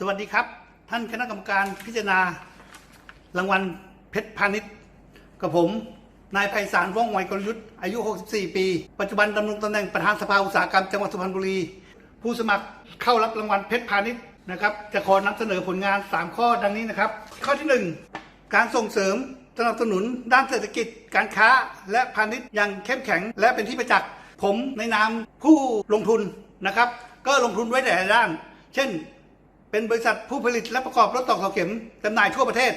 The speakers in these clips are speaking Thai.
สวัสดีครับ ท่านคณะกรรมการพิจารณารางวัลเพชรพาณิชย์กับผม นายไพศาลว่องไวกลยุทธ์อายุ 64 ปี ปัจจุบันดำรงตำแหน่งประธานสภาอุตสาหกรรมจังหวัดสุพรรณบุรี ผู้สมัครเข้ารับรางวัลเพชรพาณิชย์นะครับจะขอนำเสนอผลงาน 3 ข้อดังนี้นะครับ ข้อที่ 1 การส่งเสริมสนับสนุนด้านเศรษฐกิจ การค้า และพาณิชย์อย่างเข้มแข็ง และเป็นที่ประจักษ์ผมในนามผู้ลงทุนนะครับ ก็ลงทุนไว้หลายด้าน เช่น เป็นบริษัทผู้ผลิตและประกอบรถตอกเสาเข็มจำหน่ายทั่วประเทศ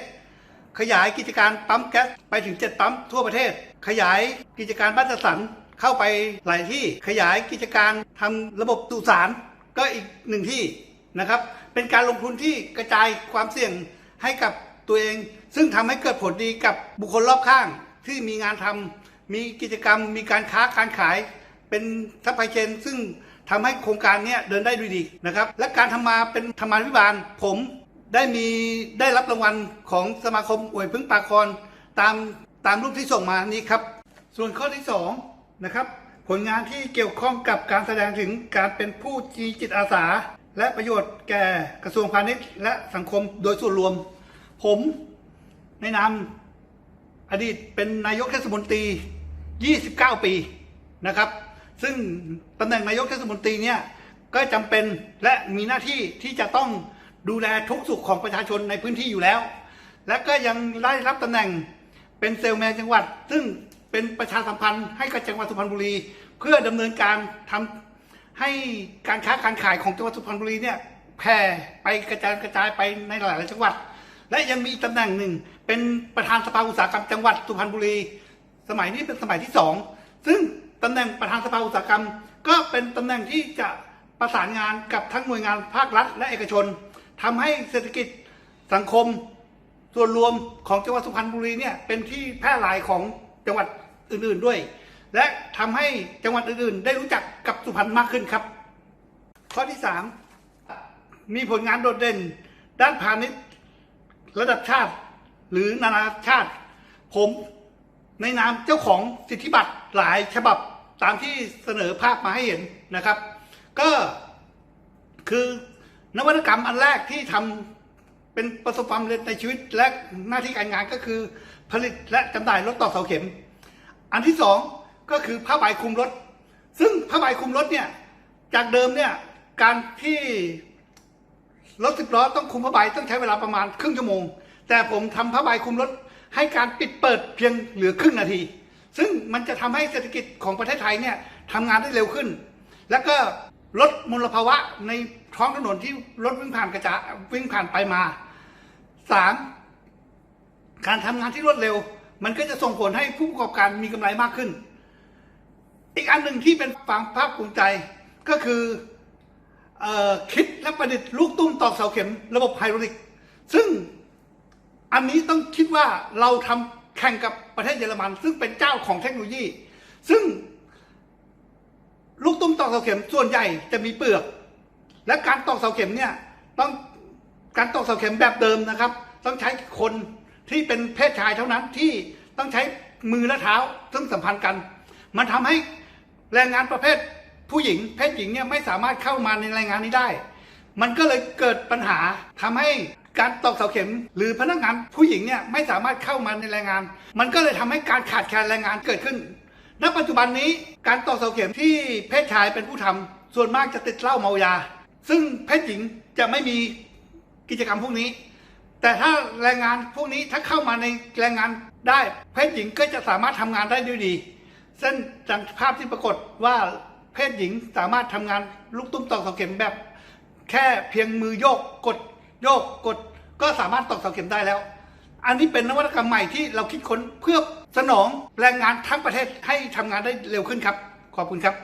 ขยายกิจการปั๊มแก๊สไปถึง 7 ปั๊มทั่วประเทศ ขยายกิจการบ้านจัดสรรเข้าไปหลายที่ขยายกิจการทำระบบตุสารก็อีกหนึ่งที่นะครับ เป็นการลงทุนที่กระจายความเสี่ยงให้กับตัวเอง ซึ่งทำให้เกิดผลดีกับบุคคลรอบข้างที่มีงานทำมีกิจกรรม มีการค้าการขาย เป็นซัพพลายเชนซึ่ง ทำให้โครงการนี้เดินได้ด้วยดีนะครับ และการทำมาเป็นธรรมาภิบาล ผมได้มีได้รับรางวัลของสมาคมอวยพึ่งปากคอนตามตามรูปที่ส่งมานี้ครับ ส่วนข้อที่สองนะครับผลงานที่เกี่ยวข้องกับการแสดงถึงการเป็นผู้มีจิตอาสา และประโยชน์แก่กระทรวงพาณิชย์ และสังคมโดยส่วนรวม ผมในนามอดีตเป็นนายกเทศมนตรี 29 ปีนะครับ ซึ่งตำแหน่งนายกเทศมนตรีเนี่ยก็จำเป็นและมีหน้าที่ที่จะต้องดูแลทุกสุขของประชาชนในพื้นที่อยู่แล้ว และก็ยังได้รับตำแหน่งเป็นเซลแมนจังหวัด ซึ่งเป็นประชาสัมพันธ์ให้กับจังหวัดสุพรรณบุรี เพื่อดำเนินการทำให้การค้าการขายของจังหวัดสุพรรณบุรีเนี่ยแผ่ไปกระจายกระจายไปในหลายๆจังหวัด และยังมีอีกตำแหน่งหนึ่ง เป็นประธานสภาอุตสาหกรรมจังหวัดสุพรรณบุรี สมัยนี้เป็นสมัยที่สองซึ่ง ตำแหน่งประธานสภาอุตสาหกรรม ก็เป็นตำแหน่งที่จะประสานงานกับทั้งหน่วยงานภาครัฐและเอกชนทำให้เศรษฐกิจสังคม ส่วนรวมของจังหวัดสุพรรณบุรีเนี่ยเป็นที่แพร่หลายของจังหวัดอื่นๆด้วย และทำให้จังหวัดอื่นๆ ได้รู้จักกับสุพรรณมากขึ้นครับ ข้อที่สามมีผลงานโดดเด่น ด้านพาณิชย์ระดับชาติ หรือนานาชาติ ผม ในนามเจ้าของสิทธิบัตรหลายฉบับตามที่เสนอภาพมาให้เห็นนะครับ ก็คือนวัตกรรมอันแรกที่ทำเป็นประสบความสำเร็จในชีวิตและหน้าที่การงานก็คือ ผลิตและจำหน่ายรถต่อเสาเข็ม อันที่สองก็คือผ้าใบคลุมรถ ซึ่งผ้าใบคลุมรถเนี่ยจากเดิมเนี่ยการที่รถสิบล้อต้องคุมผ้าใบต้องใช้เวลาประมาณครึ่งชั่วโมง แต่ผมทำผ้าใบคุมรถ ให้การปิดเปิดเพียงเหลือครึ่งนาที ซึ่งมันจะทำให้เศรษฐกิจของประเทศไทยเนี่ยทำงานได้เร็วขึ้น แล้วก็ลดมลภาวะในท้องถนนที่รถวิ่งผ่านกระจาวิ่งผ่านไปมาสามการทำงานที่รวดเร็ว มันก็จะส่งผลให้ผู้ประกอบการมีกำไรมากขึ้น อีกอันหนึ่งที่เป็นความภาคภูมิใจก็คือออคิดและประดิษฐ์ลูกตุ้มตอกเสาเข็มระบบไฮดรอลิก ซึ่ง อันนี้ต้องคิดว่าเราทำแข่งกับประเทศเยอรมัน ซึ่งเป็นเจ้าของเทคโนโลยี ซึ่ง ลูกตุ้มตอกเสาเข็มส่วนใหญ่จะมีเปลือก และการตอกเสาเข็มเนี่ยต้องการตอกเสาเข็มแบบเดิมนะครับ ต้องใช้คนที่เป็นเพศชายเท่านั้นที่ต้องใช้มือและเท้าซึ่งสัมพันธ์กัน มันทำให้แรงงานประเภทผู้หญิง เพศหญิงเนี่ยไม่สามารถเข้ามาในแรงงานนี้ได้ มันก็เลยเกิดปัญหาทำให้ การตอกเสาเข็ม หรือพนักงานผู้หญิงเนี่ยไม่สามารถเข้ามาในแรงงาน มันก็เลยทำให้การขาดแคลนแรงงานเกิดขึ้น ณ ปัจจุบันนี้การตอกเสาเข็มที่เพศชายเป็นผู้ทำส่วนมากจะติดเหล้าเมายา ซึ่งเพศหญิงจะไม่มีกิจกรรมพวกนี้ แต่ถ้าแรงงานพวกนี้ถ้าเข้ามาในแรงงานได้ เพศหญิงก็จะสามารถทำงานได้ด้วยดี เส้นจังภาพที่ปรากฏว่าเพศหญิงสามารถทำงานลูกตุ้มตอกเสาเข็มแบบ แค่เพียงมือโยกกด โยกกดก็สามารถตอกเสาเข็มได้แล้ว อันนี้เป็นนวัตกรรมใหม่ที่เราคิดค้นเพื่อสนองแรงงานทั้งประเทศให้ทำงานได้เร็วขึ้นครับ ขอบคุณครับ